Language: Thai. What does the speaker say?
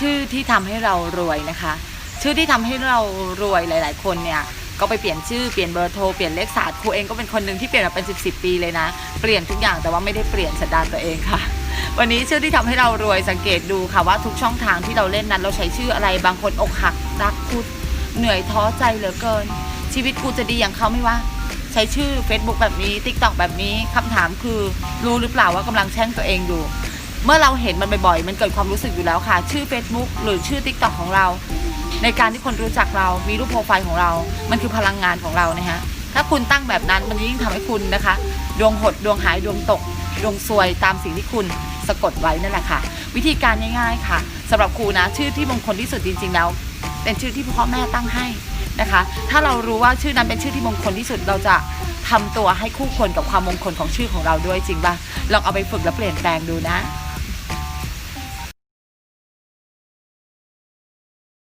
ชื่อที่ทำให้เรารวยนะคะ ชื่อที่ทำให้เรารวยหลาย ๆ คนเนี่ยก็ไปเปลี่ยนชื่อเปลี่ยนเบอร์โทรเปลี่ยนเลขศาสตร์ครูเองก็เป็นคนหนึ่งที่เปลี่ยนมาเป็น 10บสปีเลยนะเปลี่ยนทุกอย่างแต่ว่าไม่ได้เปลี่ยนสันดานตัวเองค่ะ วันนี้ชื่อที่ทำให้เรารวยสังเกตดูค่ะว่าทุกช่องทางที่เราเล่นนั้น เราใช้ชื่ออะไรบางคนอกหักรักกูเหนื่อยท้อใจเหลือเกิน ชีวิตกูจะดีอย่างเขาไหม่ว่าใช้ชื่อ Facebook แบบนี้ TikTok แบบนี้คำถามคือรู้หรือเปล่าว่ากำลังแช่งตัวเองอยู่ เมื่อเราเห็นมันบ่อยๆ มันเกิดความรู้สึกอยู่แล้วค่ะ ชื่อ Facebook หรือชื่อ TikTok ของเรา ในการที่คนรู้จักเรา มีรูปโปรไฟล์ของเรา มันคือพลังงานของเรานะฮะ ถ้าคุณตั้งแบบนั้น มันยิ่งทำให้คุณนะคะ ดวงหด ดวงหาย ดวงตก ดวงซวยตามสิ่งที่คุณสะกดไว้นั่นแหละค่ะ วิธีการง่ายๆค่ะสำหรับครูนะ ชื่อที่มงคลที่สุดจริง ๆ แล้ว เป็นชื่อที่พ่อแม่ตั้งให้นะคะ ถ้าเรารู้ว่าชื่อนั้นเป็นชื่อที่มงคลที่สุด เราจะทำตัวให้คู่ควรกับความมงคลของชื่อของเราด้วยจริงป่ะ ลองเอาไปฝึกและเปลี่ยนแปลงดูนะ